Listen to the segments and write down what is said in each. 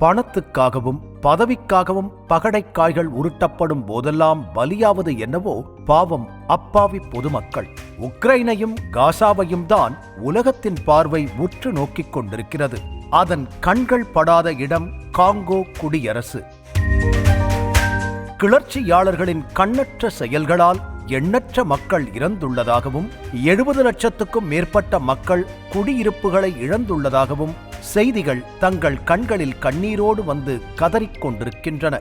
பணத்துக்காகவும் பதவிக்காகவும் பகடைக்காய்கள் உருட்டப்படும் போதெல்லாம் பலியாவது என்னவோ பாவம் அப்பாவி பொதுமக்கள். உக்ரைனையும் காசாவையும் தான் உலகத்தின் பார்வை உற்று நோக்கிக் கொண்டிருக்கிறது. அதன் கண்கள் படாத இடம் காங்கோ குடியரசு. கிளர்ச்சியாளர்களின் கண்ணற்ற செயல்களால் எண்ணற்ற மக்கள் இறந்துள்ளதாகவும் எழுபது லட்சத்துக்கும் மேற்பட்ட மக்கள் குடியிருப்புகளை இழந்துள்ளதாகவும் செய்திகள் தங்கள் கண்களில் கண்ணீரோடு வந்து கதறிக்கொண்டிருக்கின்றன.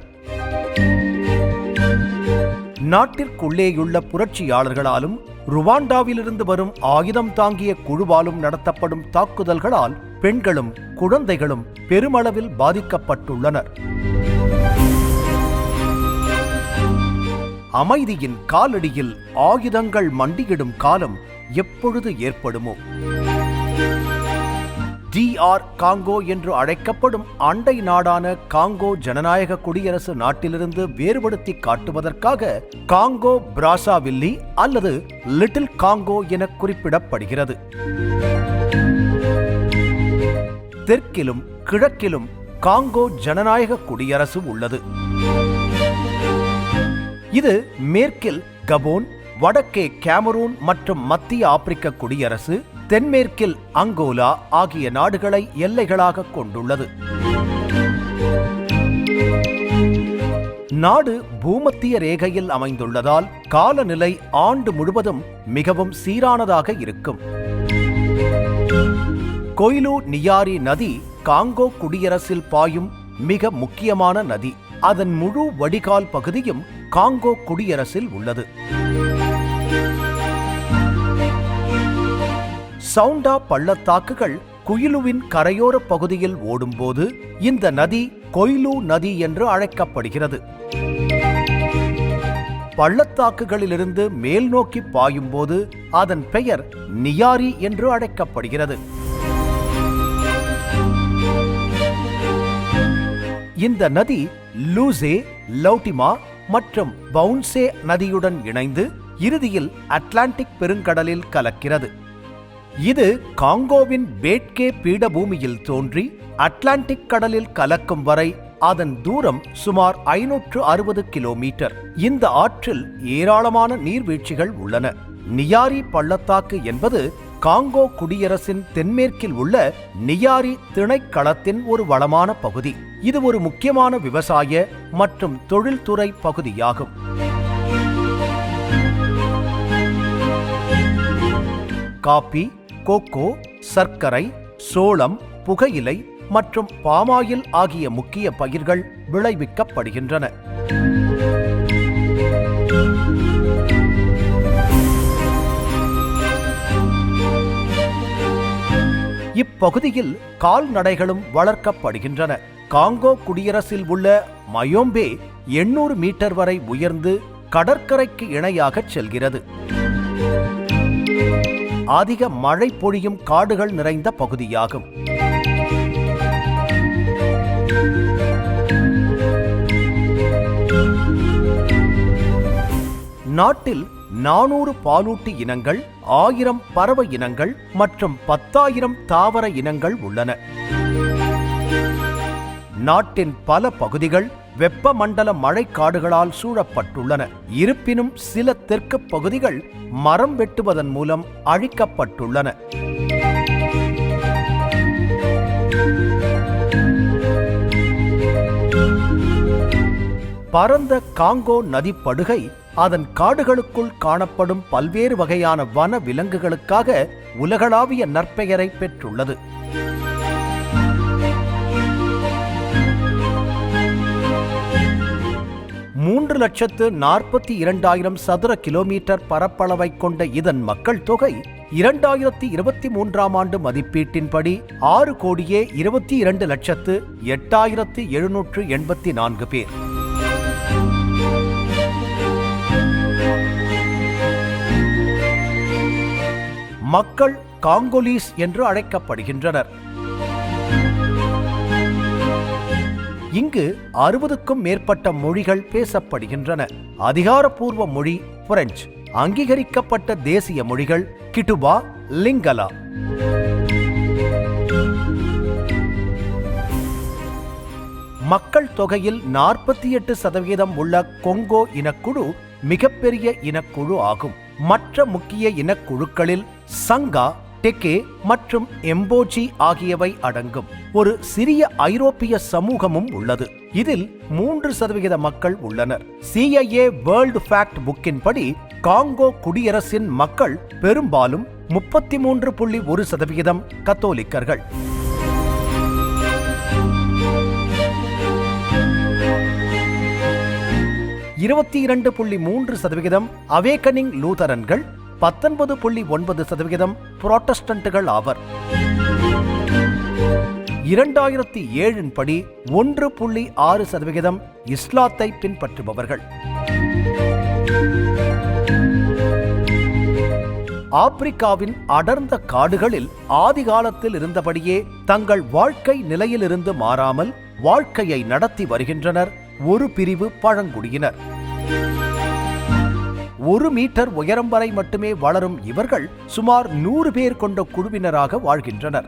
நாட்டிற்குள்ளேயுள்ள புரட்சியாளர்களாலும் ருவாண்டாவிலிருந்து வரும் ஆயுதம் தாங்கிய குழுவாலும் நடத்தப்படும் தாக்குதல்களால் பெண்களும் குழந்தைகளும் பெருமளவில் பாதிக்கப்பட்டுள்ளனர். அமைதியின் காலடியில் ஆயுதங்கள் மண்டியிடும் காலம் எப்பொழுது ஏற்படுமோ? டிஆர் காங்கோ என்று அழைக்கப்படும் அண்டை நாடான காங்கோ ஜனநாயக குடியரசு நாட்டிலிருந்து வேறுபடுத்தி காட்டுவதற்காக காங்கோ பிராசாவில்லி அல்லது லிட்டில் காங்கோ என குறிப்பிடப்படுகிறது. தெற்கிலும் கிழக்கிலும் காங்கோ ஜனநாயக குடியரசு உள்ளது. இது மேற்கில் கபோன் வடக்கே கேமரூன் மற்றும் மத்திய ஆப்பிரிக்க குடியரசு தென்மேற்கில் அங்கோலா ஆகிய நாடுகளை எல்லைகளாக கொண்டுள்ளது. நாடு பூமத்திய ரேகையில் அமைந்துள்ளதால் காலநிலை ஆண்டு முழுவதும் மிகவும் சீரானதாக இருக்கும். கொய்லு நியாரி நதி காங்கோ குடியரசில் பாயும் மிக முக்கியமான நதி. அதன் முழு வடிகால் பகுதியும் காங்கோ குடியரசில் உள்ளது. சவுண்டா பள்ளத்தாக்குகள் குயிலுவின் கரையோர பகுதியில் ஓடும்போது இந்த நதி கொய்லு நதி என்று அழைக்கப்படுகிறது. பள்ளத்தாக்குகளிலிருந்து மேல் நோக்கி பாயும்போது அதன் பெயர் நியாரி என்று அழைக்கப்படுகிறது. இந்த நதி லூசே லௌட்டிமா மற்றும் பவுன்சே நதியுடன் இணைந்து இறுதியில் அட்லாண்டிக் பெருங்கடலில் கலக்கிறது. இது காங்கோவின் பேட்கே பீடபூமியில் தோன்றி அட்லாண்டிக் கடலில் கலக்கும் வரை அதன் தூரம் சுமார் ஐநூற்று அறுபது கிலோமீட்டர். இந்த ஆற்றில் ஏராளமான நீர்வீழ்ச்சிகள் உள்ளன. நியாரி பள்ளத்தாக்கு என்பது காங்கோ குடியரசின் தென்மேற்கில் உள்ள நியாரி திணைக்களத்தின் ஒரு வளமான பகுதி. இது ஒரு முக்கியமான விவசாய மற்றும் தொழில்துறை பகுதியாகும். காபி கோகோ சர்க்கரை சோளம் புகையிலை மற்றும் பாமாயில் ஆகிய முக்கிய பயிர்கள் விளைவிக்கப்படுகின்றன. இப்பகுதியில் கால்நடைகளும் வளர்க்கப்படுகின்றன. காங்கோ குடியரசில் உள்ள மயோம்பே எண்ணூறு மீட்டர் வரை உயர்ந்து கடற்கரைக்கு இணையாகச் செல்கிறது. அதிக மழை பொழியும் காடுகள் நிறைந்த பகுதியாகும். நாட்டில் நானூறு பாலூட்டி இனங்கள் ஆயிரம் பறவை இனங்கள் மற்றும் பத்தாயிரம் தாவர இனங்கள் உள்ளன. நாட்டின் பல பகுதிகள் வெப்பமண்டல மழைக்காடுகளால் சூழப்பட்டுள்ளன. இருப்பினும் சில தெற்கு பகுதிகள் மரம் வெட்டுவதன் மூலம் அழிக்கப்பட்டுள்ளன. பரந்த காங்கோ நதிப்படுகை அதன் காடுகளுக்குள் காணப்படும் பல்வேறு வகையான வன விலங்குகளுக்காக உலகளாவிய நற்பெயரை பெற்றுள்ளது. மூன்று லட்சத்து நாற்பத்தி இரண்டாயிரம் சதுர கிலோமீட்டர் பரப்பளவை கொண்ட இதன் மக்கள் தொகை இரண்டாயிரத்தி இருபத்தி மூன்றாம் ஆண்டு மதிப்பீட்டின்படி ஆறு கோடியே இருபத்தி இரண்டு லட்சத்து எட்டாயிரத்து எழுநூற்று எண்பத்தி நான்கு பேர். மக்கள் காங்கோலீஸ் என்று அழைக்கப்படுகின்றனர். இங்கு அறுபதுக்கும் மேற்பட்ட மொழிகள் பேசப்படுகின்றன. அதிகாரப்பூர்வ மொழி பிரெஞ்சு. அங்கீகரிக்கப்பட்ட தேசிய மொழிகள் கிட்டுபா லிங்கலா. மக்கள் தொகையில் நாற்பத்தி எட்டு சதவீதம் உள்ள கொங்கோ இனக்குழு மிகப்பெரிய இனக்குழு ஆகும். மற்ற முக்கிய இனக்குழுக்களில் சங்கா டெக்கே மற்றும் எம்போஜி ஆகியவை அடங்கும். ஒரு சிறிய ஐரோப்பிய சமூகமும் உள்ளது. இதில் மூன்று சதவிகித மக்கள் உள்ளனர். சிஐஏ வேர்ல்டு ஃபேக்ட் புக்கின் படி காங்கோ குடியரசின் மக்கள் பெரும்பாலும் முப்பத்தி மூன்று புள்ளி ஒரு சதவிகிதம் கத்தோலிக்கர்கள். இருபத்தி இரண்டு புள்ளி மூன்று சதவிகிதம் அவேக்கனிங் லூதரன்கள் பத்தொன்பது புள்ளி ஒன்பது சதவிகிதம் புரோட்டஸ்டன்ட்டுகள் ஆவர். இரண்டாயிரத்தி ஏழின் படி ஒன்று புள்ளி ஆறு சதவிகிதம் இஸ்லாத்தை பின்பற்றுபவர்கள். ஆப்பிரிக்காவின் அடர்ந்த காடுகளில் ஆதிகாலத்தில் இருந்தபடியே தங்கள் வாழ்க்கை நிலையிலிருந்து மாறாமல் வாழ்க்கையை நடத்தி வருகின்றனர் ஒரு பிரிவு பழங்குடியினர். ஒரு மீட்டர் உயரம் வரை மட்டுமே வளரும் இவர்கள் சுமார் நூறு பேர் கொண்ட குழுவினராக வாழ்கின்றனர்.